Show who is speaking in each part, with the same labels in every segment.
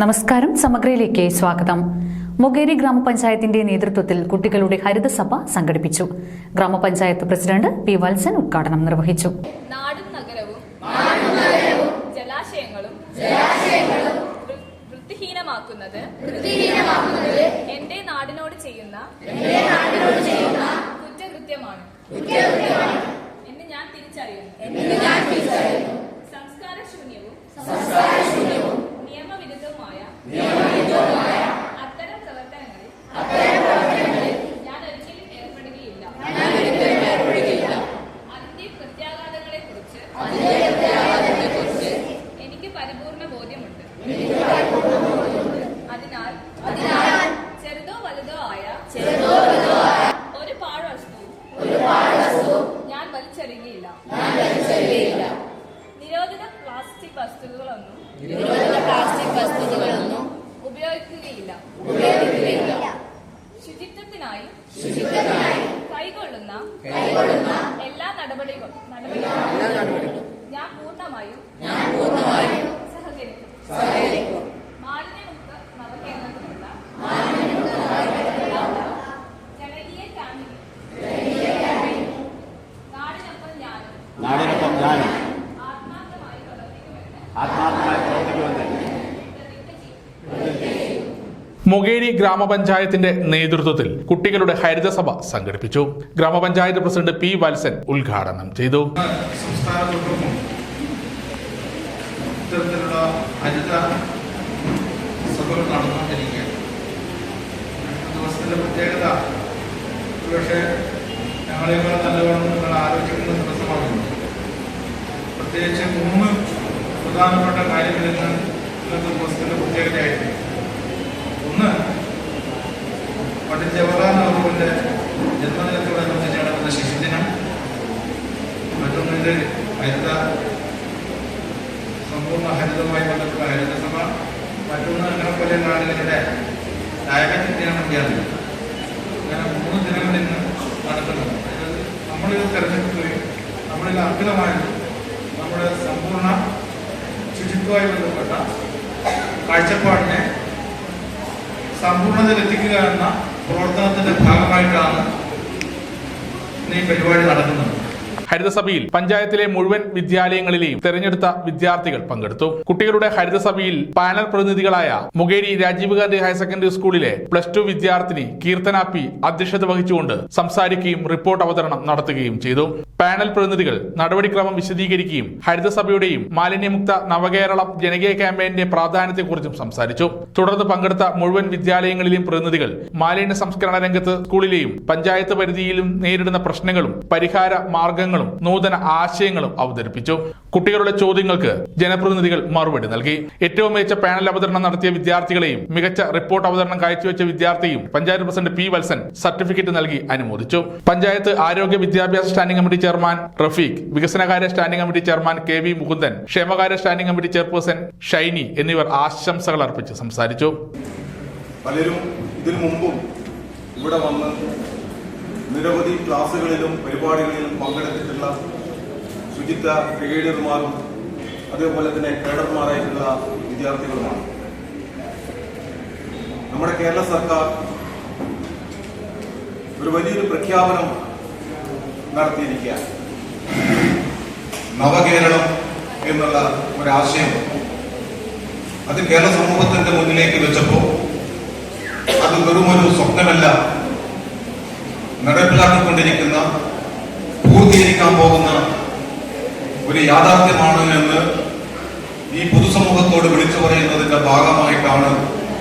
Speaker 1: നമസ്കാരം സമഗ്രയിലേക്ക് സ്വാഗതം. മൊകേരി ഗ്രാമപഞ്ചായത്തിന്റെ നേതൃത്വത്തിൽ കുട്ടികളുടെ ഹരിതസഭ സംഘടിപ്പിച്ചു. ഗ്രാമപഞ്ചായത്ത് പ്രസിഡന്റ് പി വത്സൻ ഉദ്ഘാടനം നിർവഹിച്ചു.
Speaker 2: നാടും നഗരവും ജലാശയങ്ങളും വൃത്തിഹീനമാക്കുന്നത് എന്റെ നാടിനോട് ചെയ്യുന്ന കുറ്റകൃത്യമാണ്. എന്ന് ഞാൻ തിരിച്ചറിയുന്നു. സംസ്കാര ശൂന്യവും പ്ലാസ്റ്റിക് വസ്തുക്കളൊന്നും
Speaker 3: പ്ലാസ്റ്റിക് വസ്തുക്കളൊന്നും
Speaker 2: ഉപയോഗിക്കുകയില്ല. ശുചിത്വത്തിനായി കൈകൊള്ളുന്ന എല്ലാ നടപടികളും നടപടികളും. ഞാൻ പൂർണമായും
Speaker 4: മൊകേരി ഗ്രാമപഞ്ചായത്തിന്റെ നേതൃത്വത്തിൽ കുട്ടികളുടെ ഹരിതസഭ സംഘടിപ്പിച്ചു. ഗ്രാമപഞ്ചായത്ത് പ്രസിഡന്റ് പി വത്സൻ ഉദ്ഘാടനം ചെയ്തു.
Speaker 5: പ്രത്യേകത. പക്ഷേ പ്രത്യേകിച്ച് മൂന്ന് പ്രധാനപ്പെട്ട കാര്യങ്ങളിൽ നിന്ന് ഇന്നത്തെ ദിവസത്തിന്റെ പ്രത്യേകതയായിരുന്നു. പണ്ഡിറ്റ് ജവഹർലാൽ നെഹ്റുവിന്റെ ജന്മദിനത്തോടനുബന്ധിച്ച് നടക്കുന്ന ശിശുദിനം ഹരിത സമ്പൂർണ ഹരിതവുമായി ബന്ധപ്പെട്ട ഹരിതസഭ മറ്റൊന്ന് പല നാടുകളുടെ അങ്ങനെ മൂന്ന് ദിനങ്ങൾ ഇന്ന് നടക്കുന്നത് നമ്മളിത് തെരഞ്ഞെടുക്കുകയും നമ്മളിൽ അർപ്പിതമായത് നമ്മുടെ സമ്പൂർണ ശുചിത്വമായി ബന്ധപ്പെട്ട കാഴ്ചപ്പാടിനെ സമ്പൂർണതയിലെത്തിക്കുക എന്ന പ്രവർത്തനത്തിന്റെ ഭാഗമായിട്ടാണ് ഈ പരിപാടി നടക്കുന്നത്.
Speaker 4: ഹരിതസഭയിൽ പഞ്ചായത്തിലെ മുഴുവൻ വിദ്യാലയങ്ങളിലെയും തെരഞ്ഞെടുത്ത വിദ്യാർത്ഥികൾ പങ്കെടുത്തു. കുട്ടികളുടെ ഹരിതസഭയിൽ പാനൽ പ്രതിനിധികളായ മുകേരി രാജീവ് ഗാന്ധി ഹയർ സെക്കൻഡറി സ്കൂളിലെ പ്ലസ് ടു വിദ്യാർത്ഥിനി കീർത്തന പി അധ്യക്ഷത വഹിച്ചുകൊണ്ട് സംസാരിക്കുകയും റിപ്പോർട്ട് അവതരണം നടത്തുകയും ചെയ്തു. പാനൽ പ്രതിനിധികൾ നടപടിക്രമം വിശദീകരിക്കുകയും ഹരിതസഭയുടെയും മാലിന്യമുക്ത നവകേരളം ജനകീയ ക്യാമ്പയിന്റെ പ്രാധാന്യത്തെക്കുറിച്ചും സംസാരിച്ചു. തുടർന്ന് പങ്കെടുത്ത മുഴുവൻ വിദ്യാലയങ്ങളിലെയും പ്രതിനിധികൾ മാലിന്യ സംസ്കരണ രംഗത്ത് സ്കൂളിലെയും പഞ്ചായത്ത് പരിധിയിലും നേരിടുന്ന പ്രശ്നങ്ങളും പരിഹാര മാർഗങ്ങളും നൂതന ആശയങ്ങളും അവതരിപ്പിച്ചു. കുട്ടികളുടെ ചോദ്യങ്ങൾക്ക് ജനപ്രതിനിധികൾ മറുപടി നൽകി. ഏറ്റവും മികച്ച പാനൽ അവതരണം നടത്തിയ വിദ്യാർത്ഥികളെയും മികച്ച റിപ്പോർട്ട് അവതരണം കാഴ്ചവെച്ച വിദ്യാർത്ഥിയും panchayat president P Valsan certificate നൽകി അനുമോദിച്ചു. പഞ്ചായത്ത് ആരോഗ്യ വിദ്യാഭ്യാസ സ്റ്റാൻഡിംഗ് കമ്മിറ്റി ചെയർമാൻ റഫീഖ് വികസനകാര്യ standing committee chairman K V Mukundan ക്ഷേമകാര്യ സ്റ്റാൻഡിംഗ് കമ്മിറ്റി ചെയർപേഴ്സൺ ഷൈനി എന്നിവർ ആശംസകൾ അർപ്പിച്ച് സംസാരിച്ചു.
Speaker 6: പലരും ഇതിനു മുമ്പും ഇവിടെ വന്ന് നിരവധി ക്ലാസ്സുകളിലും പരിപാടികളിലും പങ്കെടുത്തിട്ടുള്ള ശുചിത്വ ബ്രിഗേഡിയർമാരും അതേപോലെ തന്നെ കേഡർമാരായിട്ടുള്ള വിദ്യാർത്ഥികളുമാണ്. നമ്മുടെ കേരള സർക്കാർ ഒരു വലിയൊരു പ്രഖ്യാപനം നടത്തിയിരിക്കുകയാണ്. നവകേരളം എന്നുള്ള ഒരാശയം അത് കേരള സമൂഹത്തിന്റെ മുന്നിലേക്ക് വെച്ചപ്പോൾ അത് വെറുമൊരു സ്വപ്നമല്ല. നടപ്പിലാക്കിക്കൊണ്ടിരിക്കുന്ന പൂർത്തീകരിക്കാൻ പോകുന്ന ഒരു യാഥാർത്ഥ്യമാണ് എന്ന് ഈ പൊതുസമൂഹത്തോട് വിളിച്ചു പറയുന്നതിന്റെ ഭാഗമായിട്ടാണ്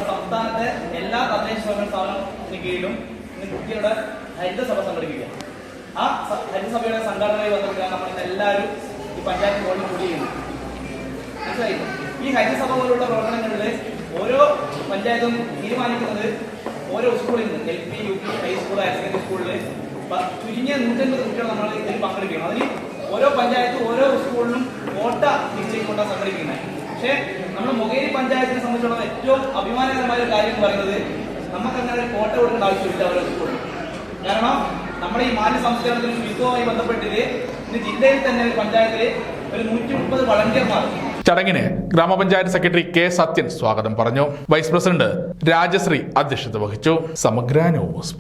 Speaker 7: സംസ്ഥാനത്തെ എല്ലാ തദ്ദേശ സ്വയംഭരണ സ്ഥാപനത്തിന് കീഴിലും കുട്ടികളുടെ ഹരിതസഭ സംഘടിപ്പിക്കുക. ആ ഹരിതസഭയുടെ സംഘടനയിൽ വന്നിട്ട് നമ്മൾ എല്ലാവരും ഈ പഞ്ചായത്ത് ബോർഡിൽ കൂടി ചെയ്യുന്നു. മനസ്സിലായി ഈ ഹരിതസഭ പോലുള്ള പ്രവർത്തനങ്ങളിൽ ഓരോ പഞ്ചായത്തും തീരുമാനിക്കുന്നത് ഓരോ സ്കൂളിൽ നിന്ന്. L P U P high school higher secondary സ്കൂളിൽ ചുരുങ്ങിയ നൂറ്റൻപത് കുട്ടികൾ നമ്മൾ ഇതിൽ പങ്കെടുക്കണം അതിന് ഓരോ പഞ്ചായത്തും ഓരോ സ്കൂളിലും കോട്ട നിശ്ചയിക്കൊണ്ടാണ് സംഘടിപ്പിക്കുന്നത്. പക്ഷേ നമ്മൾ മൊകേരി പഞ്ചായത്തിനെ സംബന്ധിച്ചുള്ള ഏറ്റവും അഭിമാനകരമായ ഒരു കാര്യം എന്ന് പറയുന്നത് നമുക്ക് അങ്ങനെ ഒരു കോട്ട കൊടുക്കേണ്ട ആവശ്യമില്ല ഓരോ സ്കൂളിൽ കാരണം നമ്മുടെ ഈ മാലിന്യ സംസ്കരണത്തിന് വിഭവമായി ബന്ധപ്പെട്ടിട്ട് ഇന്ന് ജില്ലയിൽ തന്നെ ഒരു പഞ്ചായത്തിൽ ഒരു നൂറ്റി മുപ്പത് വളണ്ടിയർമാർ.
Speaker 4: ചടങ്ങിന് ഗ്രാമപഞ്ചായത്ത് സെക്രട്ടറി കെ സത്യൻ സ്വാഗതം പറഞ്ഞു. വൈസ് പ്രസിഡന്റ് രാജശ്രീ അധ്യക്ഷത വഹിച്ചു. സമഗ്ര ന്യൂസ്